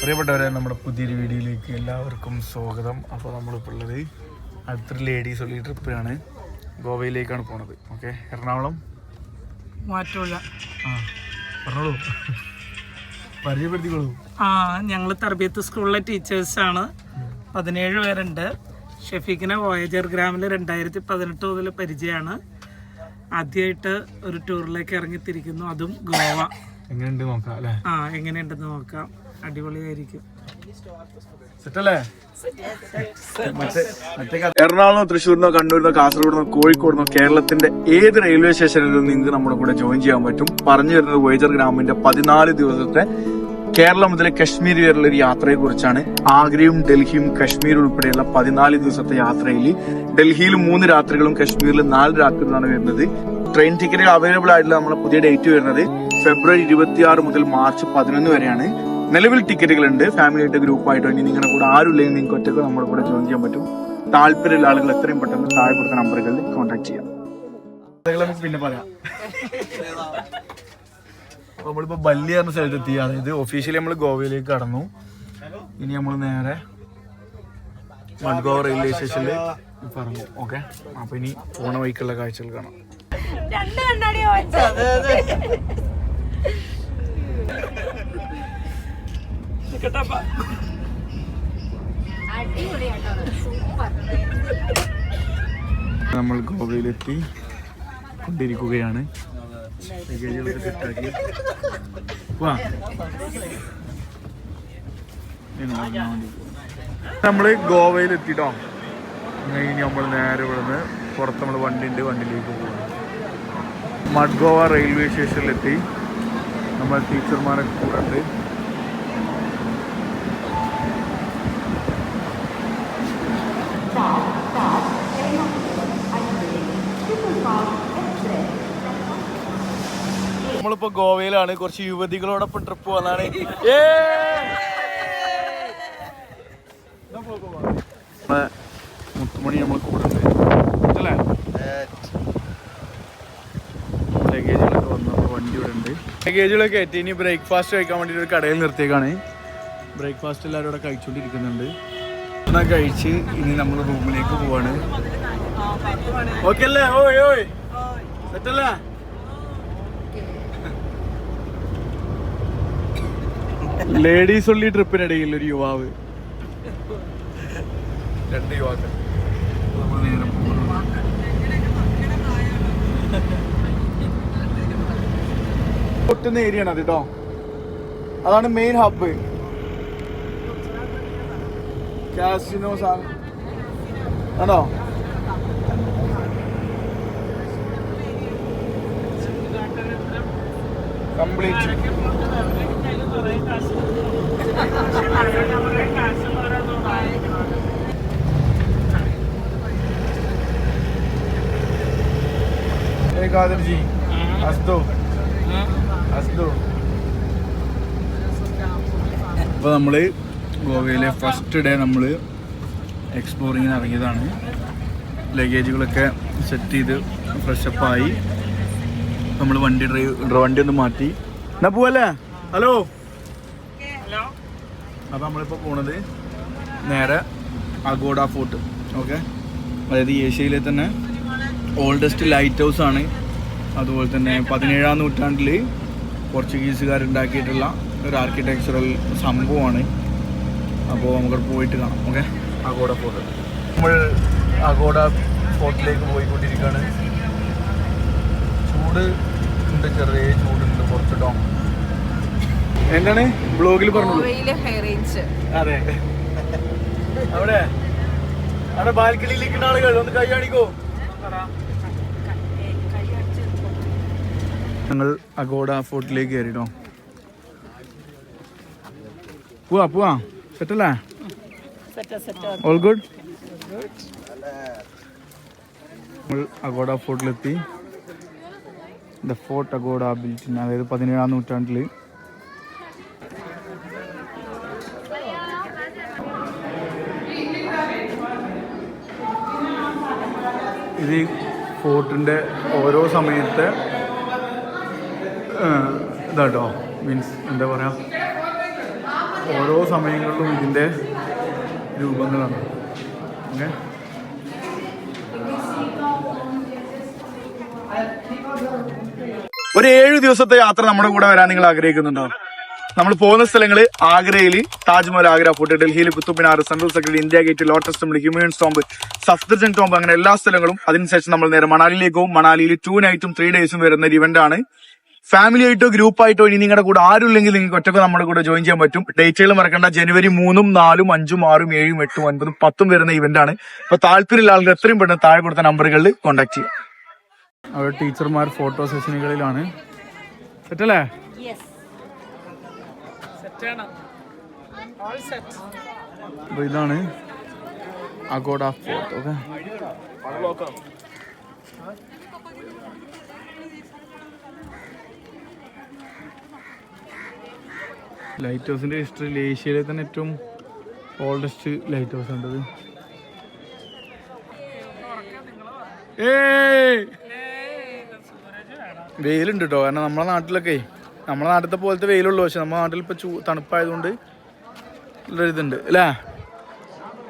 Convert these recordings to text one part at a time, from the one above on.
പ്രിയപ്പെട്ടവരെ നമ്മുടെ പുതിയൊരു വീഡിയോയിലേക്ക് എല്ലാവർക്കും സ്വാഗതം. അപ്പോൾ നമ്മളിപ്പോൾ ഉള്ളത് അടുത്തൊരു ലേഡീസ് ഉള്ള ട്രിപ്പിലാണ് ഗോവയിലേക്കാണ് പോണത്. ഓക്കെ എറണാകുളം? മാറ്റമില്ല ആ പറഞ്ഞോളൂ. പരിചയപ്പെടുത്തിക്കോളൂ. ആ ഞങ്ങൾ തർബിയത്ത് സ്കൂളിലെ ടീച്ചേഴ്സാണ് പതിനേഴ് പേരുണ്ട്. ഷെഫീഖിനെ വോയേജർ ഗ്രാമിൽ രണ്ടായിരത്തി പതിനെട്ട് മുതൽ പരിചയമാണ് ആദ്യമായിട്ട് ഒരു ടൂറിലേക്ക് ഇറങ്ങിത്തിരിക്കുന്നു. അതും ഗോവ. എങ്ങനെയുണ്ട് നോക്കാം അല്ലേ? ആ എങ്ങനെയുണ്ടെന്ന് നോക്കാം. അടിപൊളിയായിരിക്കും. സെറ്റല്ലേ? എറണാകുളം തൃശ്ശൂരിനോ കണ്ണൂരിനോ കാസർഗോഡിനോ കോഴിക്കോടിനോ കേരളത്തിന്റെ ഏത് റെയിൽവേ സ്റ്റേഷനിലും നിങ്ങൾക്ക് നമ്മുടെ കൂടെ ജോയിൻ ചെയ്യാൻ പറ്റും? പറഞ്ഞു വരുന്നത് വൈജർ ഗ്രാമിന്റെ പതിനാല് ദിവസത്തെ കേരളം മുതൽ കശ്മീർ വരെയുള്ള ഒരു യാത്രയെ കുറിച്ചാണ് ആഗ്രയും ഡൽഹിയും കശ്മീർ ഉൾപ്പെടെയുള്ള പതിനാല് ദിവസത്തെ യാത്രയിൽ ഡൽഹിയിൽ മൂന്ന് രാത്രികളും കശ്മീരിൽ നാല് രാത്രികളാണ് വരുന്നത്. ട്രെയിൻ ടിക്കറ്റുകൾ അവൈലബിൾ ആയിട്ടുള്ള നമ്മുടെ പുതിയ ഡേറ്റ് വരുന്നത് ഫെബ്രുവരി ഇരുപത്തിയാറ് മുതൽ മാർച്ച് പതിനൊന്ന് വരെയാണ്. നിലവിൽ ടിക്കറ്റുകൾ ഉണ്ട് ഫാമിലി ആയിട്ട് ഗ്രൂപ്പായിട്ടോ ഇനി നിങ്ങളുടെ കൂടെ ആരും ഇല്ലെങ്കിൽ നിങ്ങൾക്ക് ഒറ്റയ്ക്ക് നമ്മുടെ കൂടെ ജോയിൻ ചെയ്യാൻ പറ്റും. താല്പര്യമുള്ള ആളുകൾ എത്രയും പെട്ടെന്ന് താഴെ കൊടുത്ത നമ്പറുകളിൽ കോൺടാക്ട് ചെയ്യാം. നമുക്ക് പിന്നെ പറയാം. നമ്മളിപ്പോ ബല്ലി എന്ന സ്ഥലത്തെത്തി. അതായത് ഒഫീഷ്യലി നമ്മൾ ഗോവയിലേക്ക് കടന്നു. ഇനി നമ്മൾ നേരെ മഡ്ഗോവ റെയിൽവേ സ്റ്റേഷനിൽ പറഞ്ഞു ഓക്കെ അപ്പൊ ഇനി പോണ വഴിക്കുള്ള കാഴ്ചകൾ കാണാം. രണ്ട് കണ്ണാടി സൂപ്പർ. നമ്മൾ ഗോവയിലെത്തി. കൊണ്ടിരിക്കുകയാണ്. നമ്മൾ ഗോവയിലെത്തിട്ടോ. ഇനി നമ്മൾ നേരെ ഇവിടുന്ന് പുറത്ത് നമ്മൾ വണ്ടിയുണ്ട് വണ്ടിയിലേക്ക് പോകും മഡ്ഗോവ റെയിൽവേ സ്റ്റേഷനിലെത്തി. നമ്മൾ ടീച്ചർമാരെ കൂടെ ഉണ്ട്. നമ്മളിപ്പോ ഗോവയിലാണ്. കുറച്ച് യുവതികളോടൊപ്പം ട്രിപ്പ് വന്നാണ് മുത്തുമണി നമ്മൾ കൂടുണ്ട് അല്ലേ? ലഗേജുകളൊക്കെ വന്നു വണ്ടി ഇവിടെ ഉണ്ട്. ലഗേജുകളൊക്കെ എത്തി. ഇനി ബ്രേക്ക്ഫാസ്റ്റ് കഴിക്കാൻ വേണ്ടി ഒരു കടയിൽ നിർത്തിയേക്കാണ്. ബ്രേക്ക്ഫാസ്റ്റ് എല്ലാവരും ഇവിടെ കഴിച്ചുകൊണ്ടിരിക്കുന്നുണ്ട് എന്നാ കഴിച്ച് ഇനി നമ്മൾ റൂമിലേക്ക് പോവാണ്. ഓക്കെ അല്ലേ ഓയ്. ഓയ്. സെറ്റല്ലേ? ലേഡീസ് ഉള്ളി ട്രിപ്പിനിടയിൽ ഒരു യുവാവ്. രണ്ട് യുവാക്കൾ. പൊട്ടുന്ന ഏരിയ ആണ് അത് കേട്ടോ അതാണ് മെയിൻ ഹബ്ബ് കാസിനോ സാധനം ആണോ? കംപ്ലീറ്റ് कादर जी हंस दो हंस दो അപ്പോൾ നമ്മൾ ഗോവയിലെ ഫസ്റ്റ് ഡേ നമ്മൾ എക്സ്പ്ലോറിങ്ങിന് ഇറങ്ങിയതാണ് ലഗേജുകളൊക്കെ സെറ്റ് ചെയ്ത് ഫ്രഷപ്പായി നമ്മൾ വണ്ടി ഡ്രൈവ് വണ്ടി ഒന്ന് മാറ്റി എന്നാ പോവല്ലേ ഹലോ ഹലോ അപ്പോൾ നമ്മളിപ്പോൾ പോണത് നേരെ അഗോഡ ഫോർട്ട് ഓക്കെ അതായത് ഏഷ്യയിലെ തന്നെ ഓൾഡസ്റ്റ് ലൈറ്റ് ഹൗസ് ആണ്. അതുപോലെ തന്നെ പതിനേഴാം നൂറ്റാണ്ടിൽ പോർച്ചുഗീസുകാരുണ്ടാക്കിയിട്ടുള്ള ഒരു ആർക്കിടെക്ചറൽ സംഭവമാണ്. അപ്പോൾ നമുക്ക് പോയിട്ട് കാണാം. ഓക്കെ അഗോഡ ഫോർട്ട് നമ്മൾ അഗോഡ ഫോർട്ടിലേക്ക് പോയിക്കൊണ്ടിരിക്കുകയാണ് ചൂട് ഉണ്ട് ചെറിയ ചൂടുണ്ട് കുറച്ചിട്ടോ എന്താണ്? ബ്ലോഗിൽ പറഞ്ഞു അതെ. അവിടെ? അവിടെ ബാൽക്കണിയിലേക്ക് ആളുകൾ ഒന്ന് കൈ കാണിക്കോ. ഞങ്ങൾ അഗോഡ ഫോർട്ടിലേക്ക് കയറിട്ടോ പോവാ പോവാ. സെറ്റല്ലേ? ഓൾ ഗുഡ് നമ്മൾ Aguada ഫോർട്ടിലെത്തി. The fort Aguada built in അതായത് പതിനേഴാം നൂറ്റാണ്ടിൽ ഇത് ഫോർട്ടിന്റെ ഓരോ സമയത്തെ ഇതാട്ടോ മീൻസ് എന്താ പറയുക ഓരോ സമയങ്ങളിലും ഇതിന്റെ രൂപങ്ങളാണ്. ഓക്കെ? ഒരു ഏഴ് ദിവസത്തെ യാത്ര നമ്മുടെ കൂടെ വരാൻ നിങ്ങൾ ആഗ്രഹിക്കുന്നുണ്ടോ? നമ്മൾ പോകുന്ന സ്ഥലങ്ങൾ ആഗ്രയിൽ താജ്മഹൽ ആഗ്ര ഫോർട്ട് ഡൽഹിയിൽ Qutub Minar Central Secretary India Gate Lotus Temple Humayun Tomb Safdarjung Tomb അങ്ങനെ എല്ലാ സ്ഥലങ്ങളും അതിനുശേഷം നമ്മൾ നേരെ മണാലിയിലേക്ക് പോകും മണാലിയിൽ ടു നൈറ്റും ത്രീ ഡേയ്സും വരുന്ന ഒരു ഇവന്റ് ആണ്. ഫാമിലി ആയിട്ടോ ഗ്രൂപ്പ് ആയിട്ടോ ഇനി നിങ്ങളുടെ കൂടെ ആരുമില്ലെങ്കിൽ നിങ്ങൾക്ക് ഒറ്റയ്ക്ക് നമ്മുടെ കൂടെ ജോയിൻ ചെയ്യാൻ പറ്റും. ഡേറ്റുകൾ മറക്കേണ്ട. ജനുവരി മൂന്നും നാലും അഞ്ചും ആറും ഏഴും എട്ടും ഒൻപതും പത്തും വരുന്ന ഇവന്റ് ആണ്. അപ്പൊ താല്പര്യമുള്ള ആളുകൾ എത്രയും പെട്ടെന്ന് താഴെ കൊടുത്ത നമ്പറുകളിൽ കോൺടാക്ട് ചെയ്യാം അവിടെ ടീച്ചർമാർ ഫോട്ടോ സെഷനുകളിലാണ്. സെറ്റല്ലേ അപ്പൊ ഇതാണ് അഗോഡ ഫോർട്ട് ഓക്കെ ലൈറ്റ് ഹൗസിന്റെ ഹിസ്റ്ററിയിൽ ഏഷ്യയിലെ തന്നെ ഏറ്റവും ഓൾഡസ്റ്റ് ലൈറ്റ് ഹൗസ് ഉണ്ടത് വെയിലുണ്ട് കേട്ടോ കാരണം നമ്മളെ നാട്ടിലൊക്കെ നമ്മളെ നാട്ടിലത്തെ പോലത്തെ വെയിലുള്ളൂ പക്ഷെ നമ്മുടെ നാട്ടിൽ ഇപ്പൊ ചൂ തണുപ്പായതുകൊണ്ട് ഇതുണ്ട് അല്ലേ?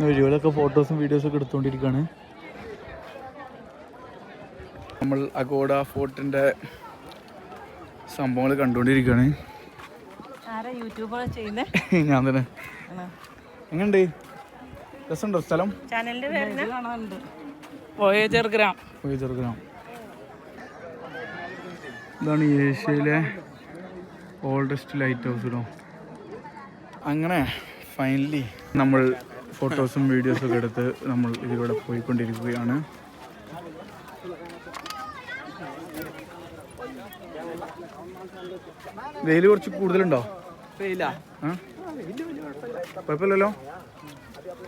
വഴികളൊക്കെ ഫോട്ടോസും വീഡിയോസും ഒക്കെ എടുത്തുകൊണ്ടിരിക്കുകയാണ് നമ്മൾ അഗോഡ ഫോർട്ടിന്റെ സംഭവങ്ങൾ കണ്ടുകൊണ്ടിരിക്കുകയാണ് ആരാ യൂട്യൂബർ ചെയ്യുന്നേ? ഞാൻ തന്നെ. എങ്ങനെയുണ്ട്? രസമുണ്ടോ സ്ഥലം? ചാനലിന്റെ പേര് കാണാനുണ്ട്. Voyager gram. ഇതാണ് ഏഷ്യയിലെ ഓൾഡസ്റ്റ് ലൈറ്റ് ഹൗസ് ഇടോ അങ്ങനെ ഫൈനലി നമ്മൾ ഫോട്ടോസും വീഡിയോസും ഒക്കെ എടുത്ത് നമ്മൾ ഇതിലൂടെ പോയിക്കൊണ്ടിരിക്കുകയാണ്. വെയിൽ കുറച്ച് കൂടുതലുണ്ടോ? കുഴപ്പമില്ലല്ലോ.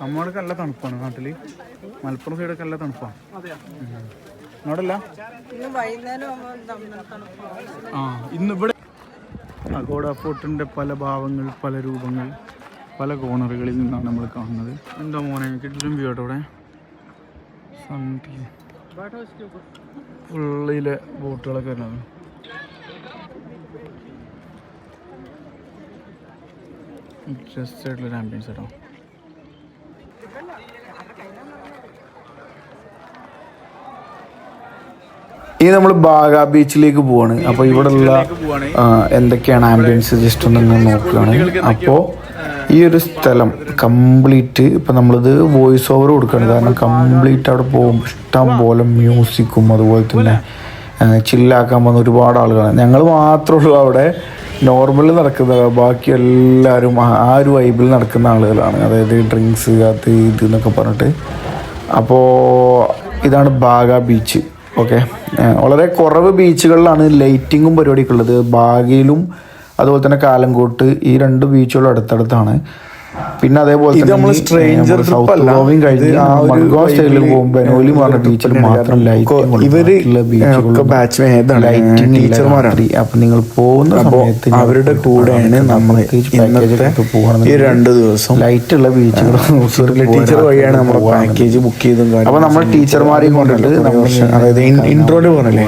നമ്മളൊക്കെ നല്ല തണുപ്പാണ് നാട്ടിൽ. മലപ്പുറം സൈഡൊക്കെ നല്ല തണുപ്പാണ് നോടല്ല ആ ഇന്ന് ഇവിടെ അഗോഡ ഫോർട്ടിന്റെ പല ഭാവങ്ങൾ പല രൂപങ്ങൾ പല കോണറുകളിൽ നിന്നാണ് നമ്മൾ കാണുന്നത്. എന്താ മോനെ കിട്ടും വ്യൂ ഇവിടെ ഉള്ളിലെ ബോട്ടുകളൊക്കെ വരുന്നത്. ജസ്റ്റ് ആയിട്ടുള്ളൊരു ആംബിയൻസ് കേട്ടോ ഇനി നമ്മൾ ബാഗ ബീച്ചിലേക്ക് പോവാണ്. അപ്പോൾ ഇവിടെയുള്ള എന്തൊക്കെയാണ് ആംബിയൻസ്? ജസ്റ്റ് ഒന്ന് നോക്കുകയാണ് അപ്പോൾ ഈ ഒരു സ്ഥലം കംപ്ലീറ്റ് ഇപ്പം നമ്മളിത് വോയിസ് ഓവർ കൊടുക്കുകയാണ് കാരണം കംപ്ലീറ്റ് അവിടെ പോകും ഇഷ്ടം പോലെ മ്യൂസിക്കും അതുപോലെ തന്നെ ചില്ലാക്കാൻ വന്ന ഒരുപാട് ആളുകളാണ്. ഞങ്ങൾ മാത്രമേ ഉള്ളൂ അവിടെ. നോർമലിൽ നടക്കുന്ന ബാക്കി എല്ലാവരും ആ ഒരു വൈബിൽ നടക്കുന്ന ആളുകളാണ്. അതായത് ഡ്രിങ്ക്സ് അത് ഇത് എന്നൊക്കെ പറഞ്ഞിട്ട്. അപ്പോൾ ഇതാണ് ബാഗ ബീച്ച്. ഓക്കെ. വളരെ കുറവ് ബീച്ചുകളിലാണ് ലൈറ്റിങ്ങും പരിപാടിയൊക്കെ ഉള്ളത്. ബാഗയിലും അതുപോലെ തന്നെ കാലങ്കോട്ട് ഈ രണ്ട് ബീച്ചുകളും അടുത്തടുത്താണ്. പിന്നെ അതേപോലെ തന്നെ സ്ട്രേഞ്ചർ stranger കഴിഞ്ഞ് സ്റ്റൈലിൽ പോകുമ്പോൾ ബെനോലി പറഞ്ഞ ബീച്ചിൽ മാത്രം ലൈറ്റിംഗ് ഇവർ? ടീച്ചർമാരാണ്. അപ്പൊ നിങ്ങൾ പോകുന്ന സമയത്ത് അവരുടെ കൂടെയാണ് നമ്മൾ ഇന്നത്തെ ഈ രണ്ട് ദിവസം ലൈറ്റ് ഉള്ള ബീച്ചുകൾ ടീച്ചർ വഴിയാണ് നമ്മൾ പാക്കേജ് ബുക്ക് ചെയ്തും അപ്പൊ നമ്മൾ ടീച്ചർമാരെയും കൊണ്ടിട്ട് അതായത് ഇൻട്രോയിൽ പറഞ്ഞില്ലേ?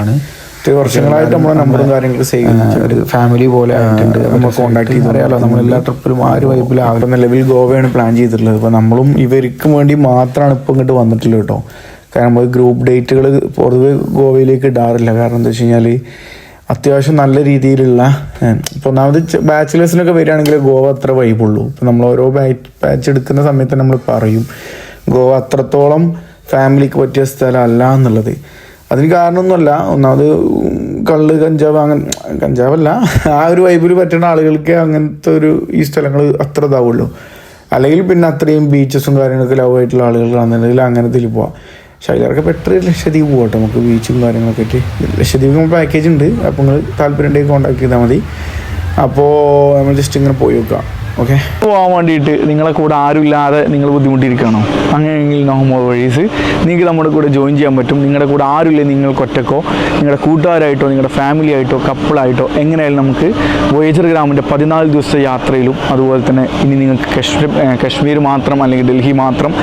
ഇത്രയും വർഷങ്ങളായിട്ട് നമ്മളെ നമ്പറും കാര്യങ്ങളും സേവ് ഒരു ഫാമിലി പോലെ ആയിട്ടുണ്ട്. നമ്മൾ കോണ്ടാക്ട് ചെയ്ത് അറിയാലോ നമ്മൾ എല്ലാ ട്രിപ്പിലും ആ ഒരു വൈബിലാവും നിലവിൽ ഗോവയാണ് പ്ലാൻ ചെയ്തിട്ടുള്ളത്. അപ്പോൾ നമ്മളും ഇവർക്ക് വേണ്ടി മാത്രമാണ് ഇപ്പം ഇങ്ങോട്ട് വന്നിട്ടുള്ളത് കേട്ടോ. കാരണം നമ്മൾ ഗ്രൂപ്പ് ഡേറ്റുകൾ പൊതുവെ ഗോവയിലേക്ക് ഇടാറില്ല. കാരണം എന്താ വെച്ച് കഴിഞ്ഞാൽ അത്യാവശ്യം നല്ല രീതിയിലുള്ള ഇപ്പോൾ ഒന്നാമത് ബാച്ചിലേഴ്സിനൊക്കെ വരികയാണെങ്കിൽ ഗോവ അത്ര വൈബുള്ളൂ ഇപ്പം നമ്മൾ ഓരോ ബാച്ച് എടുക്കുന്ന സമയത്ത് നമ്മൾ പറയും ഗോവ അത്രത്തോളം ഫാമിലിക്ക് പറ്റിയ സ്ഥലമല്ല എന്നുള്ളത്. അതിന് കാരണമൊന്നുമല്ല. ഒന്നാമത് കള്ള് കഞ്ചാവ് അങ്ങനെ കഞ്ചാവല്ല. ആ ഒരു വൈബിൽ പറ്റുന്ന ആളുകൾക്ക് അങ്ങനത്തെ ഒരു ഈ സ്ഥലങ്ങൾ അത്ര ഇതാവുള്ളൂ. അല്ലെങ്കിൽ പിന്നെ അത്രയും ബീച്ചസും കാര്യങ്ങളൊക്കെ ലവ് ആയിട്ടുള്ള ആളുകളാണെന്നുണ്ടെങ്കിൽ അങ്ങനത്തിൽ പോവാം. പക്ഷെ അതിലൊക്കെ ബെറ്റർ ലക്ഷദ്വീപ് പോകട്ടെ നമുക്ക് ബീച്ചും കാര്യങ്ങളൊക്കെ ആയിട്ട്. ലക്ഷദ്വീപ് നമ്മൾ പാക്കേജ് ഉണ്ട്. അപ്പോൾ നിങ്ങൾ താല്പര്യം ഉണ്ടെങ്കിൽ കോൺടാക്ട് ചെയ്താൽ മതി. അപ്പോൾ നമ്മൾ ജസ്റ്റ് ഇങ്ങനെ പോയി നോക്കാം. ഓക്കെ പോകാൻ വേണ്ടിയിട്ട് നിങ്ങളെ കൂടെ ആരുമില്ലാതെ നിങ്ങൾ ബുദ്ധിമുട്ടിയിരിക്കണോ അങ്ങനെയെങ്കിൽ നോമോ വഴീസ് നിങ്ങൾക്ക് നമ്മുടെ കൂടെ ജോയിൻ ചെയ്യാൻ പറ്റും. നിങ്ങളുടെ കൂടെ ആരുമില്ല നിങ്ങൾക്ക് ഒറ്റക്കോ? നിങ്ങളുടെ കൂട്ടുകാരായിട്ടോ നിങ്ങളുടെ ഫാമിലി ആയിട്ടോ കപ്പിളായിട്ടോ എങ്ങനെയായാലും നമുക്ക് വോയേജർ ഗ്രാമിന്റെ പതിനാല് ദിവസത്തെ യാത്രയിലും അതുപോലെ തന്നെ ഇനി നിങ്ങൾക്ക് കശ്മീർ കശ്മീർ മാത്രം അല്ലെങ്കിൽ ഡൽഹി മാത്രം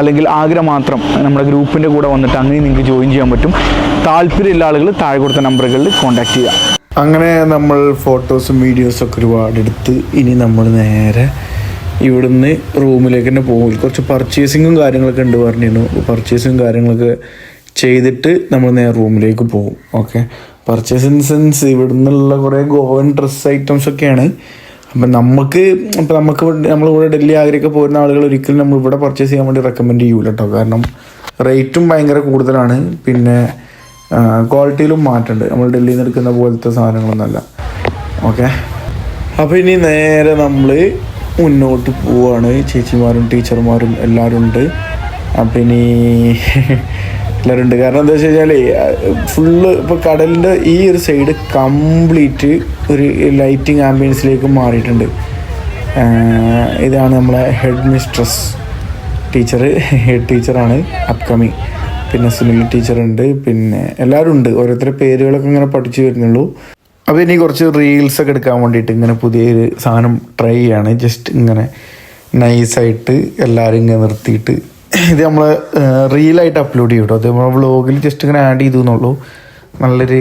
അല്ലെങ്കിൽ ആഗ്ര മാത്രം നമ്മുടെ ഗ്രൂപ്പിന്റെ കൂടെ വന്നിട്ട് അങ്ങനെ നിങ്ങൾക്ക് ജോയിൻ ചെയ്യാൻ പറ്റും. താല്പര്യമുള്ള ആളുകൾ താഴെ കൊടുത്ത നമ്പറുകളിൽ കോൺടാക്ട് ചെയ്യുക. അങ്ങനെ നമ്മൾ ഫോട്ടോസും വീഡിയോസും ഒക്കെ ഒരുപാട് എടുത്ത് ഇനി നമ്മൾ നേരെ ഇവിടുന്ന് റൂമിലേക്ക് തന്നെ പോകും കുറച്ച് പർച്ചേസിങ്ങും കാര്യങ്ങളൊക്കെ ഉണ്ട് പറഞ്ഞിരുന്നു. പർച്ചേസും കാര്യങ്ങളൊക്കെ ചെയ്തിട്ട് നമ്മൾ നേരെ റൂമിലേക്ക് പോകും ഓക്കെ പർച്ചേസ് ഇൻ സെൻസ് ഇവിടെ നിന്നുള്ള കുറേ ഗോവൻ ഡ്രസ്സ് ഐറ്റംസ് ഒക്കെയാണ്. അപ്പം നമുക്ക് ഇപ്പം നമുക്ക് നമ്മളിവിടെ ഡൽഹി ആഗ്രഹമൊക്കെ പോരുന്ന ആളുകൾ ഒരിക്കലും നമ്മൾ ഇവിടെ പർച്ചേസ് ചെയ്യാൻ വേണ്ടി റെക്കമെൻഡ് ചെയ്യൂല കേട്ടോ കാരണം റേറ്റും ഭയങ്കര കൂടുതലാണ്. പിന്നെ ക്വാളിറ്റിയിലും മാറ്റമുണ്ട്. നമ്മൾ ഡൽഹിയിൽ നിന്ന് എടുക്കുന്ന പോലത്തെ സാധനങ്ങളൊന്നുമല്ല. ഓക്കെ അപ്പോൾ ഇനി നേരെ നമ്മൾ മുന്നോട്ട് പോവാണ്. ചേച്ചിമാരും ടീച്ചർമാരും എല്ലാവരും ഉണ്ട്. അപ്പം ഇനി എല്ലാവരും ഉണ്ട്. കാരണം എന്താ വെച്ച് കഴിഞ്ഞാൽ ഫുള്ള് ഇപ്പോൾ കടലിന്റെ ഈ ഒരു സൈഡ് കംപ്ലീറ്റ് ഒരു ലൈറ്റിംഗ് ആംബിയൻസിലേക്ക് മാറിയിട്ടുണ്ട്. ഇതാണ് നമ്മളെ ഹെഡ് മിസ്ട്രസ് ടീച്ചർ ഹെഡ് ടീച്ചറാണ് അപ്കമിങ് പിന്നെ സുനിൽ ടീച്ചറുണ്ട് പിന്നെ എല്ലാവരും ഉണ്ട്. ഓരോരുത്തരുടെ പേരുകളൊക്കെ ഇങ്ങനെ പഠിച്ചു വരുന്നുള്ളൂ. അപ്പോൾ ഇനി കുറച്ച് റീൽസ് ഒക്കെ എടുക്കാൻ വേണ്ടിയിട്ട് ഇങ്ങനെ പുതിയൊരു സാധനം ട്രൈ ചെയ്യാണ്. ജസ്റ്റ് ഇങ്ങനെ നൈസായിട്ട് എല്ലാവരും ഇങ്ങനെ നിർത്തിയിട്ട് ഇത് നമ്മൾ റീലായിട്ട് അപ്ലോഡ് ചെയ്യും കേട്ടോ അത് നമ്മൾ വ്ളോഗിൽ ജസ്റ്റ് ഇങ്ങനെ ആഡ് ചെയ്തു എന്നുള്ളൂ. നല്ലൊരു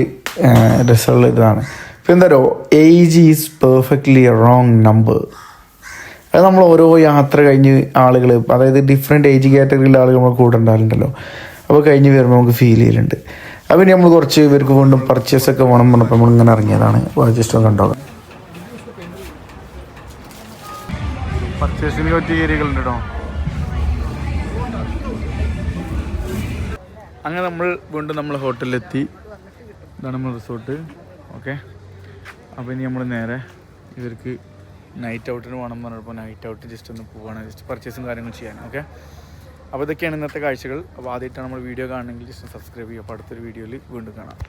രസമുള്ള ഇതാണ്. ഇപ്പം എന്താ പറയുക age is perfectly wrong number അത് നമ്മൾ ഓരോ യാത്ര കഴിഞ്ഞ് ആളുകൾ അതായത് ഡിഫറെന്റ് ഏജ് കാറ്റഗറിയിലെ ആളുകൾ നമ്മൾ കൂടെ ഉണ്ടാകലുണ്ടല്ലോ അപ്പോൾ കഴിഞ്ഞ് വരുമ്പോൾ നമുക്ക് ഫീൽ ചെയ്യലുണ്ട്. അപ്പോൾ ഇനി നമ്മൾ കുറച്ച് ഇവർക്ക് വീണ്ടും പർച്ചേസ് ഒക്കെ വേണം പറഞ്ഞപ്പോൾ നമ്മൾ ഇങ്ങനെ ഇറങ്ങിയതാണ്. ജസ്റ്റ് ഒന്ന് കണ്ടോ പർച്ചേസിന് പറ്റിയ അങ്ങനെ നമ്മൾ വീണ്ടും നമ്മൾ ഹോട്ടലിലെത്തി. ഇതാണ് നമ്മൾ റിസോർട്ട് ഓക്കെ അപ്പോൾ ഇനി നമ്മൾ നേരെ ഇവർക്ക് നൈറ്റ് ഔട്ടിന് വേണം പറഞ്ഞപ്പോൾ നൈറ്റ് ഔട്ട് ജസ്റ്റ് ഒന്ന് പോവാണ്. ജസ്റ്റ് പർച്ചേസും കാര്യങ്ങളും ചെയ്യാൻ. ഓക്കെ അപ്പോൾ ഇതൊക്കെയാണ് ഇന്നത്തെ കാഴ്ചകൾ. അപ്പോൾ ആദ്യമായിട്ടാണ് നമ്മൾ വീഡിയോ കാണണമെങ്കിൽ സബ്സ്ക്രൈബ് ചെയ്യുക. അപ്പോൾ അടുത്തൊരു വീഡിയോയിൽ വീണ്ടും കാണാം.